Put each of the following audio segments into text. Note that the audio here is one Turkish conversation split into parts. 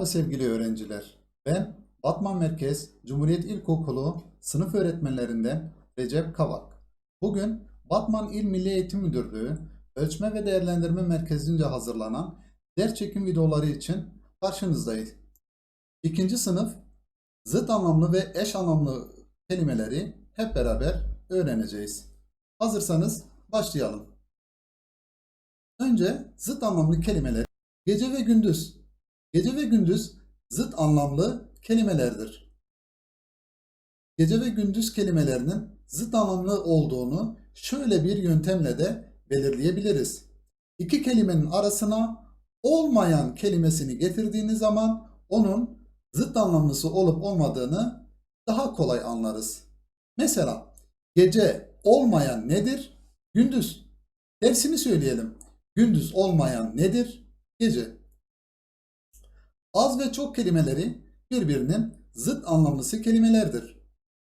Merhaba sevgili öğrenciler. Ben Batman Merkez Cumhuriyet İlkokulu sınıf öğretmenlerinden Recep Kavak. Bugün Batman İl Milli Eğitim Müdürlüğü Ölçme ve Değerlendirme Merkezi'nce hazırlanan ders çekim videoları için karşınızdayız. İkinci sınıf zıt anlamlı ve eş anlamlı kelimeleri hep beraber öğreneceğiz. Hazırsanız başlayalım. Önce zıt anlamlı kelimeler gece ve gündüz Gece ve gündüz zıt anlamlı kelimelerdir. Gece ve gündüz kelimelerinin zıt anlamlı olduğunu şöyle bir yöntemle de belirleyebiliriz. İki kelimenin arasına olmayan kelimesini getirdiğiniz zaman onun zıt anlamlısı olup olmadığını daha kolay anlarız. Mesela gece olmayan nedir? Gündüz. Dersini söyleyelim. Gündüz olmayan nedir? Gece. Az ve çok kelimeleri birbirinin zıt anlamlısı kelimelerdir.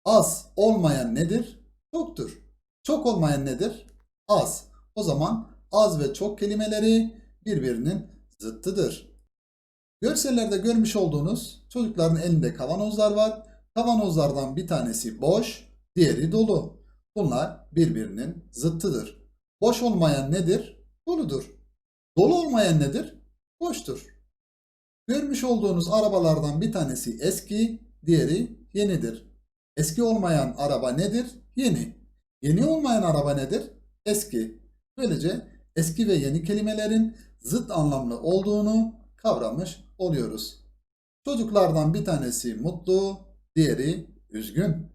Az olmayan nedir? Çoktur. Çok olmayan nedir? Az. O zaman az ve çok kelimeleri birbirinin zıttıdır. Görsellerde görmüş olduğunuz çocukların elinde kavanozlar var. Kavanozlardan bir tanesi boş, diğeri dolu. Bunlar birbirinin zıttıdır. Boş olmayan nedir? Doludur. Dolu olmayan nedir? Boştur. Görmüş olduğunuz arabalardan bir tanesi eski, diğeri yenidir. Eski olmayan araba nedir? Yeni. Yeni olmayan araba nedir? Eski. Böylece eski ve yeni kelimelerin zıt anlamlı olduğunu kavramış oluyoruz. Çocuklardan bir tanesi mutlu, diğeri üzgün.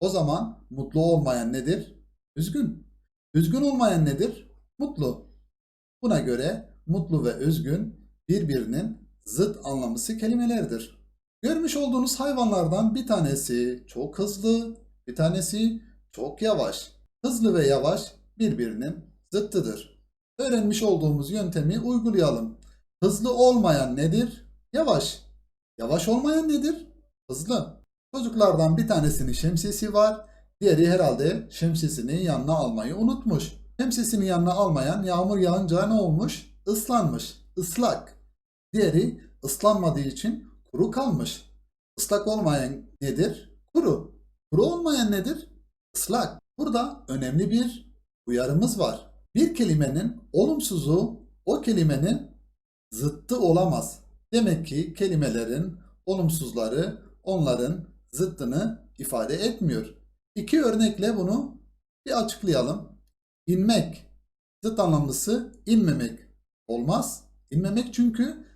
O zaman mutlu olmayan nedir? Üzgün. Üzgün olmayan nedir? Mutlu. Buna göre mutlu ve üzgün birbirinin zıt anlamlısı kelimelerdir. Görmüş olduğunuz hayvanlardan bir tanesi çok hızlı, bir tanesi çok yavaş. Hızlı ve yavaş birbirinin zıttıdır. Öğrenmiş olduğumuz yöntemi uygulayalım. Hızlı olmayan nedir? Yavaş. Yavaş olmayan nedir? Hızlı. Çocuklardan bir tanesinin şemsiyesi var. Diğeri herhalde şemsiyesini yanına almayı unutmuş. Şemsiyesini yanına almayan yağmur yağınca ne olmuş? Islanmış. Islak. Diğeri ıslanmadığı için kuru kalmış. Islak olmayan nedir? Kuru. Kuru olmayan nedir? Islak. Burada önemli bir uyarımız var. Bir kelimenin olumsuzu o kelimenin zıttı olamaz. Demek ki kelimelerin olumsuzları onların zıttını ifade etmiyor. İki örnekle bunu bir açıklayalım. İnmek zıt anlamlısı inmemek olmaz. İnmemek çünkü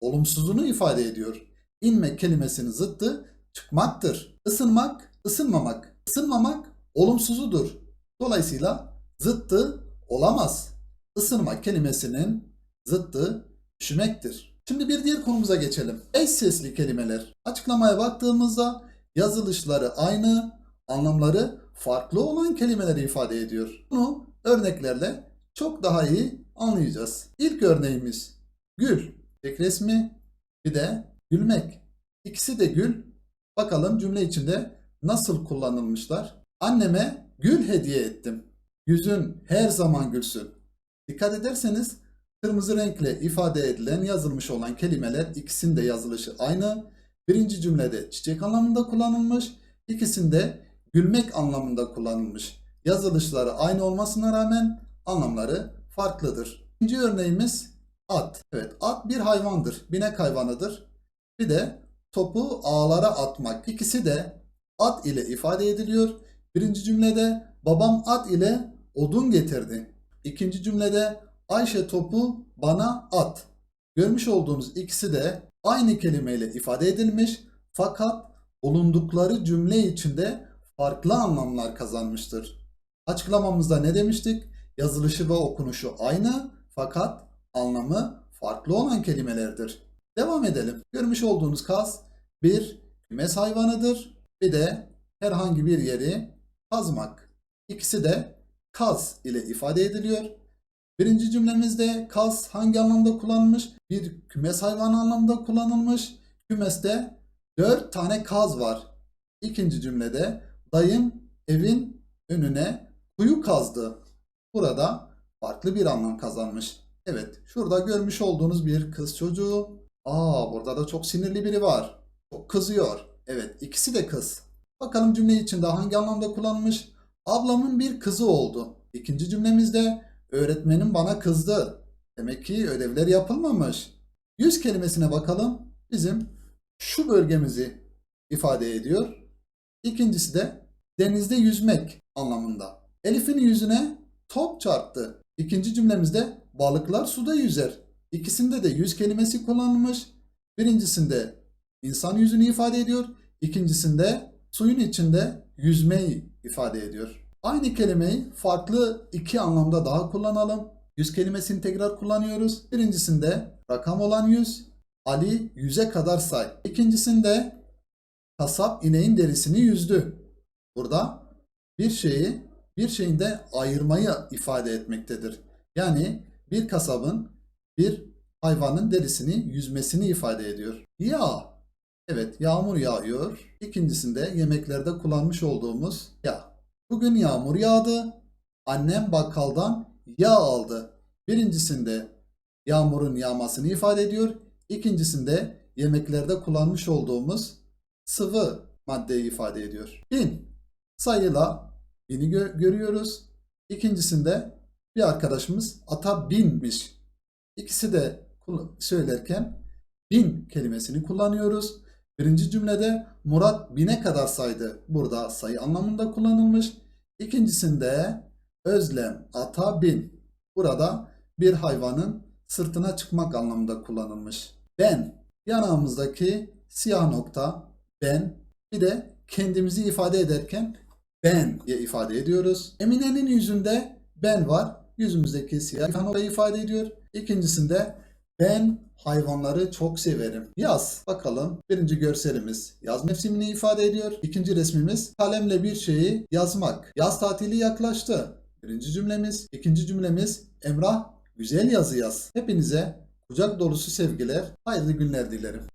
olumsuzluğunu ifade ediyor. İnmek kelimesinin zıttı çıkmaktır. Isınmak, ısınmamak. Isınmamak olumsuzudur. Dolayısıyla zıttı olamaz. Isınmak kelimesinin zıttı üşümektir. Şimdi bir diğer konumuza geçelim. Eş sesli kelimeler. Açıklamaya baktığımızda yazılışları aynı, anlamları farklı olan kelimeleri ifade ediyor. Bunu örneklerle çok daha iyi anlayacağız. İlk örneğimiz gül. Tek resmi bir de gülmek. İkisi de gül. Bakalım cümle içinde nasıl kullanılmışlar. Anneme gül hediye ettim. Yüzün her zaman gülsün. Dikkat ederseniz kırmızı renkle ifade edilen yazılmış olan kelimeler ikisinin de yazılışı aynı. Birinci cümlede çiçek anlamında kullanılmış. İkisinde gülmek anlamında kullanılmış. Yazılışları aynı olmasına rağmen anlamları farklıdır. İkinci örneğimiz At. Evet at bir hayvandır. Binek hayvanıdır. Bir de topu ağlara atmak. İkisi de at ile ifade ediliyor. Birinci cümlede babam at ile odun getirdi. İkinci cümlede Ayşe topu bana at. Görmüş olduğunuz ikisi de aynı kelimeyle ifade edilmiş fakat bulundukları cümle içinde farklı anlamlar kazanmıştır. Açıklamamızda ne demiştik? Yazılışı ve okunuşu aynı fakat anlamı farklı olan kelimelerdir. Devam edelim. Görmüş olduğunuz kaz bir kümes hayvanıdır. Bir de herhangi bir yeri kazmak. İkisi de kaz ile ifade ediliyor. Birinci cümlemizde kaz hangi anlamda kullanılmış? Bir kümes hayvanı anlamında kullanılmış. Kümeste dört tane kaz var. İkinci cümlede dayım evin önüne kuyu kazdı. Burada farklı bir anlam kazanmış. Evet, şurada görmüş olduğunuz bir kız çocuğu Aa burada da çok sinirli biri var. Çok kızıyor. Evet ikisi de kız. Bakalım cümle içinde hangi anlamda kullanılmış? Ablamın bir kızı oldu. İkinci cümlemizde öğretmenim bana kızdı. Demek ki ödevler yapılmamış. Yüz kelimesine bakalım. Bizim şu bölgemizi ifade ediyor. İkincisi de denizde yüzmek anlamında. Elif'in yüzüne top çarptı. İkinci cümlemizde balıklar suda yüzer. İkisinde de yüz kelimesi kullanılmış. Birincisinde insan yüzünü ifade ediyor. İkincisinde suyun içinde yüzmeyi ifade ediyor. Aynı kelimeyi farklı iki anlamda daha kullanalım. Yüz kelimesini tekrar kullanıyoruz. Birincisinde rakam olan yüz, Ali yüze kadar say. İkincisinde kasap ineğin derisini yüzdü. Burada bir şeyi bir şeyin de ayırmayı ifade etmektedir. Yani bir kasabın bir hayvanın derisini yüzmesini ifade ediyor. Ya Evet yağmur yağıyor. İkincisinde yemeklerde kullanmış olduğumuz yağ. Bugün yağmur yağdı. Annem bakkaldan yağ aldı. Birincisinde yağmurun yağmasını ifade ediyor. İkincisinde yemeklerde kullanmış olduğumuz sıvı maddeyi ifade ediyor. Bin sayıyla bini gö- görüyoruz. İkincisinde bir arkadaşımız ata binmiş. İkisi de söylerken bin kelimesini kullanıyoruz. Birinci cümlede Murat bine kadar saydı. Burada sayı anlamında kullanılmış. İkincisinde Özlem ata bin. Burada bir hayvanın sırtına çıkmak anlamında kullanılmış. Ben yanağımızdaki siyah nokta ben bir de kendimizi ifade ederken ben diye ifade ediyoruz. Emine'nin yüzünde ben var. Yüzümüzdeki siyah noktayı ifade ediyor. İkincisinde ben hayvanları çok severim. Yaz. Bakalım. Birinci görselimiz yaz mevsimini ifade ediyor. İkinci resmimiz kalemle bir şeyi yazmak. Yaz tatili yaklaştı. Birinci cümlemiz. İkinci cümlemiz Emrah güzel yazı yaz. Hepinize kucak dolusu sevgiler, hayırlı günler dilerim.